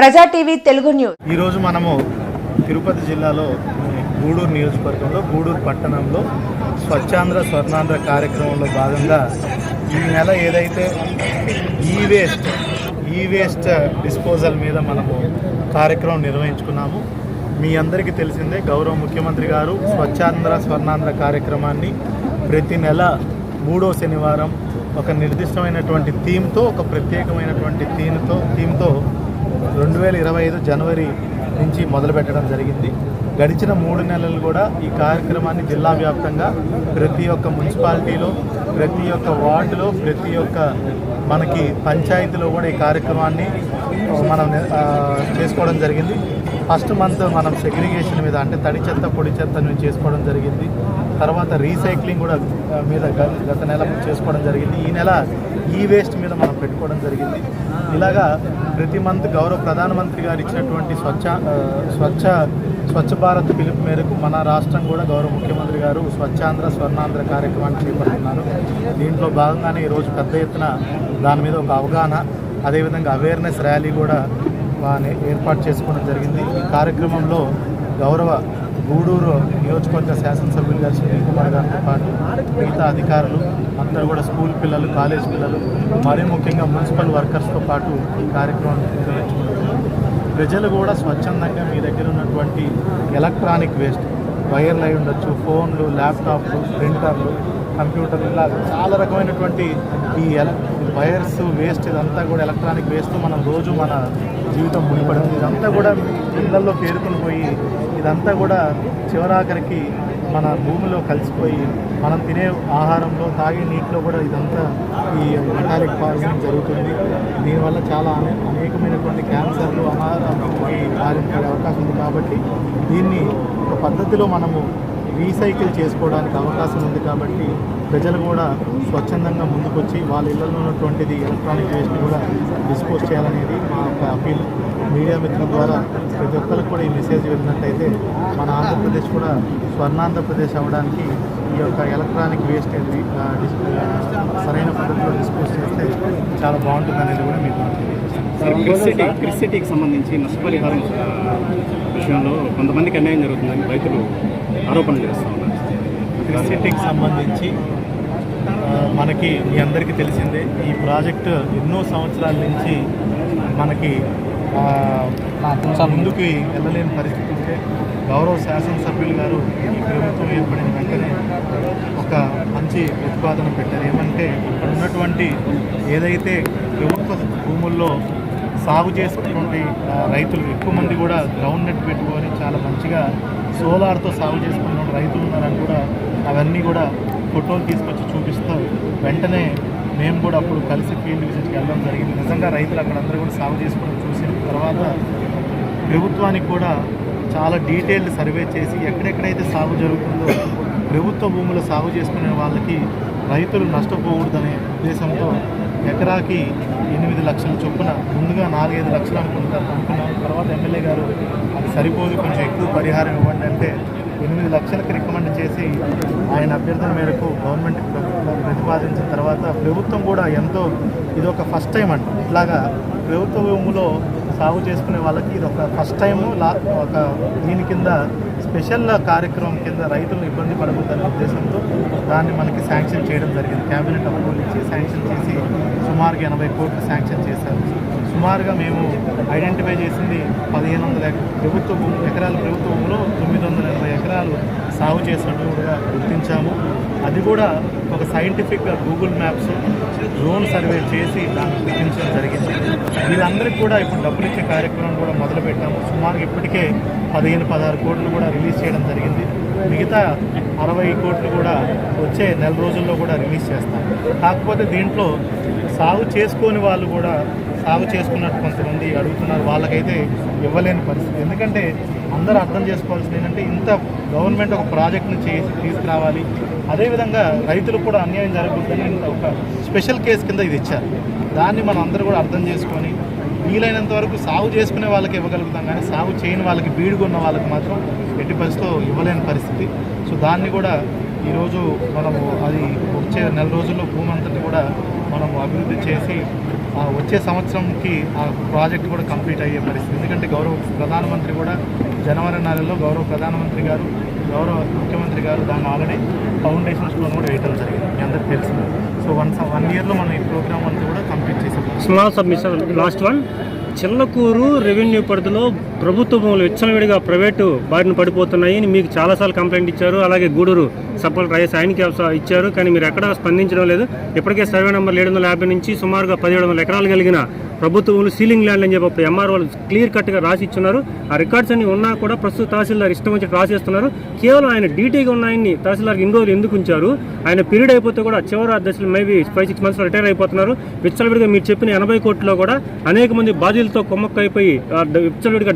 ప్రజా TV Telugu news. ఈరోజు మనము తిరుపతి జిల్లాలో గూడూరు నియోజకవర్గంలో గూడూరు పట్టణంలో స్వచ్ఛాంధ్ర స్వర్ణాంధ్ర కార్యక్రమంలో భాగంగా ఈ నెల ఏదైతే ఈ వేస్ట్ ఈ వేస్ట్ డిస్పోజల్ మీద మనము కార్యక్రమం నిర్వహించుకున్నాము మీ అందరికీ తెలిసిందే గౌరవ ముఖ్యమంత్రి గారు స్వచ్ఛాంధ్ర స్వర్ణాంధ్ర కార్యక్రమాన్ని ప్రతి నెల మూడో శనివారం ఒక నిర్దిష్టమైనటువంటి థీమ్తో ఒక ప్రత్యేకమైనటువంటి థీమ్తో థీమ్తో రెండు వేల ఇరవై ఐదు జనవరి నుంచి మొదలుపెట్టడం జరిగింది. గడిచిన మూడు నెలలు కూడా ఈ కార్యక్రమాన్ని జిల్లా వ్యాప్తంగా ప్రతి ఒక్క మున్సిపాలిటీలో ప్రతి ఒక్క వార్డులో ప్రతి ఒక్క మనకి పంచాయతీలో కూడా ఈ కార్యక్రమాన్ని మనం చేసుకోవడం జరిగింది. ఫస్ట్ మంత్ మనం సెగ్రిగేషన్ మీద అంటే తడి చెత్త పొడి చెత్త నుంచి చేసుకోవడం జరిగింది. తర్వాత రీసైక్లింగ్ కూడా మీద గ- గత నెల చేసుకోవడం జరిగింది. ఈ నెల ఈ వేస్ట్ మీద మనం పెట్టుకోవడం జరిగింది. ఇలాగా ప్రతి మంత్ గౌరవ ప్రధానమంత్రి గారు ఇచ్చినటువంటి స్వచ్ఛ స్వచ్ఛ స్వచ్ఛ భారత్ పిలుపు మేరకు మన రాష్ట్రం కూడా గౌరవ ముఖ్యమంత్రి గారు స్వచ్ఛాంధ్ర స్వర్ణాంధ్ర కార్యక్రమాన్ని చేపడుతున్నారు. దీంట్లో భాగంగానే ఈరోజు పెద్ద ఎత్తున దాని మీద ఒక అవగాహన అదేవిధంగా అవేర్నెస్ ర్యాలీ కూడా ఏర్పాటు చేసుకోవడం జరిగింది. ఈ కార్యక్రమంలో గౌరవ గూడూరు నియోజకవర్గ శాసనసభ్యులుగా గారు సునీల్ కుమార్ గారితో పాటు మిగతా అధికారులు అందరూ కూడా స్కూల్ పిల్లలు కాలేజ్ పిల్లలు మరీ ముఖ్యంగా మున్సిపల్ వర్కర్స్తో పాటు ఈ కార్యక్రమాన్ని ప్రజలు కూడా స్వచ్ఛందంగా మీ దగ్గర ఉన్నటువంటి ఎలక్ట్రానిక్ వేస్ట్ వైర్లు అయి ఉండొచ్చు ఫోన్లు ల్యాప్టాప్లు ప్రింటర్లు కంప్యూటర్లు ఇలా చాలా రకమైనటువంటి ఈ ఎల వైర్స్ వేస్ట్ ఇదంతా కూడా ఎలక్ట్రానిక్ వేస్ట్ మనం రోజు మన జీవితం ముడిపడింది ఇదంతా కూడా ఇళ్ళలో పేరుకుని పోయి ఇదంతా కూడా చివరాఖరికి మన భూమిలో కలిసిపోయి మనం తినే ఆహారంలో తాగే నీటిలో కూడా ఇదంతా ఈ మెటాలిక్ పాయిజనింగ్ జరుగుతుంది. దీనివల్ల చాలా అనే అనేకమైనటువంటి క్యాన్సర్లు అనారోగ్య బారిన అవకాశం ఉంది కాబట్టి దీన్ని ఒక పద్ధతిలో మనము రీసైకిల్ చేసుకోవడానికి అవకాశం ఉంది కాబట్టి ప్రజలు కూడా స్వచ్ఛందంగా ముందుకొచ్చి వాళ్ళ ఇళ్ళలో ఉన్నటువంటిది ఎలక్ట్రానిక్ వేస్ట్ కూడా డిస్పోజ్ చేయాలనేది మా యొక్క అపీల్ మీడియా మిత్రుల ద్వారా ప్రతి ఒక్కరికి కూడా ఈ మెసేజ్ వెళ్ళినట్టయితే మన ఆంధ్రప్రదేశ్ కూడా స్వర్ణాంధ్రప్రదేశ్ అవ్వడానికి ఈ యొక్క ఎలక్ట్రానిక్ వేస్ట్ అనేది సరైన పద్ధతిలో డిస్పోజ్ చేస్తే చాలా బాగుంటుంది అనేది కూడా మీకు క్రిస్ సిటీ క్రిస్ సిటీకి సంబంధించి నష్టపరిహారం విషయంలో కొంతమందికి అన్యాయం జరుగుతుందని రైతులు ఆరోపణలు చేస్తూ ఉన్నారు సిటీకి సంబంధించి మనకి మీ అందరికీ తెలిసిందే ఈ ప్రాజెక్టు ఎన్నో సంవత్సరాల నుంచి మనకి ముందుకు వెళ్ళలేని పరిస్థితి ఉంటే గౌరవ శాసనసభ్యులు గారు ఈ ప్రభుత్వం ఏర్పడిన వెంటనే ఒక మంచి ప్రతిపాదన పెట్టారు. ఏమంటే ఇక్కడ ఉన్నటువంటి ఏదైతే ప్రభుత్వ భూముల్లో సాగు చేసుకున్నటువంటి రైతులు ఎక్కువ మంది కూడా గ్రౌండ్ నెట్ పెట్టుకొని చాలా మంచిగా సోలార్తో సాగు చేసుకున్న రైతులు ఉన్నారని కూడా అవన్నీ కూడా ఫోటోలు తీసుకొచ్చి చూపిస్తూ వెంటనే మేము కూడా అప్పుడు కలిసి ఫీల్డ్ విజిట్కి వెళ్ళడం జరిగింది. నిజంగా రైతులు అక్కడ అందరూ కూడా సాగు చేసుకోవడం చూసిన తర్వాత ప్రభుత్వానికి కూడా చాలా డీటెయిల్డ్ సర్వే చేసి ఎక్కడెక్కడైతే సాగు జరుగుతుందో ప్రభుత్వ భూములు సాగు చేసుకునే వాళ్ళకి రైతులు నష్టపోకూడదనే ఉద్దేశంతో ఎకరాకి ఎనిమిది లక్షల చొప్పున ముందుగా నాలుగైదు లక్షలు అనుకుంటారు అనుకున్నాం. తర్వాత ఎమ్మెల్యే గారు అది సరిపోదు కొంచెం ఎక్కువ పరిహారం ఇవ్వండి అంటే ఎనిమిది లక్షలకు రికమెండ్ చేసి ఆయన అభ్యర్థన మేరకు గవర్నమెంట్ ప్రతిపాదించిన తర్వాత ప్రభుత్వం కూడా ఎంతో ఇది ఒక ఫస్ట్ టైం అంట. ఇట్లాగా ప్రభుత్వ భూములో సాగు చేసుకునే వాళ్ళకి ఇది ఒక ఫస్ట్ టైము లా ఒక దీని కింద స్పెషల్ కార్యక్రమం కింద రైతులను ఇబ్బంది పడకూడదనే ఉద్దేశంతో దాన్ని మనకి శాంక్షన్ చేయడం జరిగింది. క్యాబినెట్ అప్రూవల్ ఇచ్చి శాంక్షన్ చేసి సుమారుగా ఎనభై కోట్లు శాంక్షన్ చేశారు. సుమారుగా మేము ఐడెంటిఫై చేసింది పదిహేను వందల ప్రభుత్వ భూమి ఎకరాల ప్రభుత్వ భూమిలో తొమ్మిది వందల ఎనభై ఎకరాలు సాగు చేసినట్టు కూడా గుర్తించాము. అది కూడా ఒక సైంటిఫిక్గా గూగుల్ మ్యాప్స్ డ్రోన్ సర్వే చేసి దాన్ని గుర్తించడం జరిగింది. వీళ్ళందరికీ కూడా ఇప్పుడు డబ్బులు ఇచ్చే కార్యక్రమం కూడా మొదలుపెట్టాము. సుమారుగా ఇప్పటికే పదిహేను పదహారు కోట్లు కూడా రిలీజ్ చేయడం జరిగింది. మిగతా అరవై కోట్లు కూడా వచ్చే నెల రోజుల్లో కూడా రిలీజ్ చేస్తాం. కాకపోతే దీంట్లో సాగు చేసుకోని వాళ్ళు కూడా సాగు చేసుకున్నట్టు కొంతమంది అడుగుతున్నారు. వాళ్ళకైతే ఇవ్వలేని పరిస్థితి. ఎందుకంటే అందరూ అర్థం చేసుకోవాల్సింది ఏంటంటే ఇంత గవర్నమెంట్ ఒక ప్రాజెక్ట్ని చేసి తీసుకురావాలి. అదేవిధంగా రైతులకు కూడా అన్యాయం జరగకూడదని ఇంత ఒక స్పెషల్ కేసు కింద ఇది ఇచ్చారు. దాన్ని మనం అందరూ కూడా అర్థం చేసుకొని వీలైనంత వరకు సాగు చేసుకునే వాళ్ళకి ఇవ్వగలుగుతాం. కానీ సాగు చేయని వాళ్ళకి బీడుగున్న వాళ్ళకి మాత్రం ఎట్టి పరిస్థితిలో ఇవ్వలేని పరిస్థితి. సో దాన్ని కూడా ఈరోజు మనము అది వచ్చే నెల రోజుల్లో భూమి అంతటి కూడా మనము అభివృద్ధి చేసి ఆ వచ్చే సంవత్సరంకి ఆ ప్రాజెక్ట్ కూడా కంప్లీట్ అయ్యే పరిస్థితి. ఎందుకంటే గౌరవ ప్రధానమంత్రి కూడా జనవరి నెలలో గౌరవ ప్రధానమంత్రి గారు గౌరవ ముఖ్యమంత్రి గారు దాన్ని ఆల్రెడీ ఫౌండేషన్ స్టోన్ కూడా వేయటం జరిగింది. మీ అందరికి తెలిసింది. సో వన్ వన్ ఇయర్లో మనం ఈ ప్రోగ్రామ్ అంతా కూడా కంప్లీట్ చేసాం. Submission last one Chillakur revenue పరిధిలో ప్రభుత్వ భూములు విచ్చలవిడిగా ప్రైవేటు బారిన పడిపోతున్నాయని మీకు చాలాసార్లు కంప్లైంట్ ఇచ్చారు. అలాగే గూడూరు సపోర్ట్ రైస్ ఆయనకి ఇచ్చారు. కానీ మీరు ఎక్కడా స్పందించడం లేదు. ఇప్పటికే సర్వే నెంబర్ ఏడు వందల యాభై నుంచి సుమారుగా పదిహేడు వందల ఎకరాలు కలిగిన ప్రభుత్వ భూములు సీలింగ్ ల్యాండ్ అని చెప్పి అప్పుడు ఎంఆర్ వాళ్ళు క్లియర్ కట్గా రాసి ఇచ్చున్నారు. ఆ రికార్డ్స్ అన్ని ఉన్నా కూడా ప్రస్తుత తహసీల్దార్ ఇష్టం వచ్చి రాసేస్తున్నారు. కేవలం ఆయన డీటీగా ఉన్నాయని తహసీల్దార్కి ఇన్ని రోజులు ఎందుకు ఉంచారు? ఆయన పీరియడ్ అయిపోతే కూడా చివరి దశలు మేబీ ఫైవ్ సిక్స్ మంత్స్లో రిటైర్ అయిపోతున్నారు. విచ్చలవిడిగా మీరు చెప్పిన ఎనభై కోట్లలో కూడా అనేక మంది బాధ్యులు డబ్బులతో అయిపోయి ఆ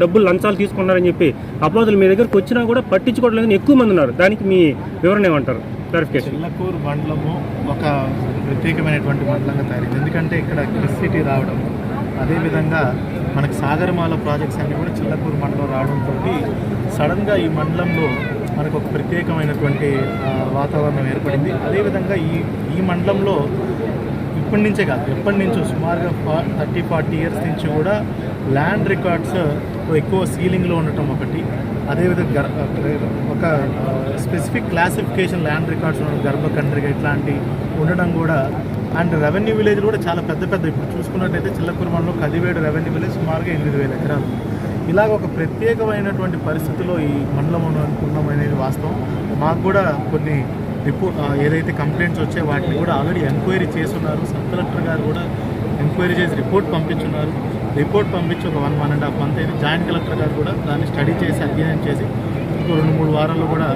డబ్బులు లంచాలు తీసుకున్నారని చెప్పి అపోదులు మీ దగ్గరకు వచ్చినా కూడా పట్టించుకోవట్లేదని ఎక్కువ మంది ఉన్నారు. దానికి మీ వివరణ ఏమంటారు? క్లారిఫికేషన్ చిల్లకూరు మండలము ఒక ప్రత్యేకమైనటువంటి మండలంగా తయారైంది. ఎందుకంటే ఇక్కడ క్రిస్ సిటీ రావడం అదేవిధంగా మనకు సాగరమాల ప్రాజెక్ట్స్ అన్నీ కూడా చిల్లకూరు మండలం రావడంతో సడన్గా ఈ మండలంలో మనకు ఒక ప్రత్యేకమైనటువంటి వాతావరణం ఏర్పడింది. అదేవిధంగా ఈ ఈ మండలంలో ఇప్పటి నుంచే కాదు ఎప్పటి నుంచో సుమారుగా థర్టీ ఫార్టీ ఇయర్స్ నుంచి కూడా ల్యాండ్ రికార్డ్స్ ఎక్కువ సీలింగ్లో ఉండటం ఒకటి. అదేవిధంగా ఒక స్పెసిఫిక్ క్లాసిఫికేషన్ ల్యాండ్ రికార్డ్స్ ఉండడం గర్భకండ్రిగా ఇట్లాంటి ఉండడం కూడా. అండ్ రెవెన్యూ విలేజ్ కూడా చాలా పెద్ద పెద్ద ఇప్పుడు చూసుకున్నట్టయితే చిల్లకుర్మంలో కదివేడు రెవెన్యూ విలేజ్ సుమారుగా ఎనిమిది వేల ఎకరాలు. ఇలాగ ఒక ప్రత్యేకమైనటువంటి పరిస్థితిలో ఈ మండలం ఉన్న- అనేది వాస్తవం. మాకు కూడా కొన్ని రిపోర్ట్ ఏదైతే కంప్లైంట్స్ వచ్చాయో వాటిని కూడా ఆల్రెడీ ఎంక్వైరీ చేస్తున్నారు. సబ్ కలెక్టర్ గారు కూడా ఎంక్వైరీ చేసి రిపోర్ట్ పంపించున్నారు. రిపోర్ట్ పంపించి ఒక one one and half month అయింది జాయింట్ కలెక్టర్ గారు కూడా దాన్ని స్టడీ చేసి అధ్యయనం చేసి ఇంకో రెండు మూడు వారాల్లో కూడా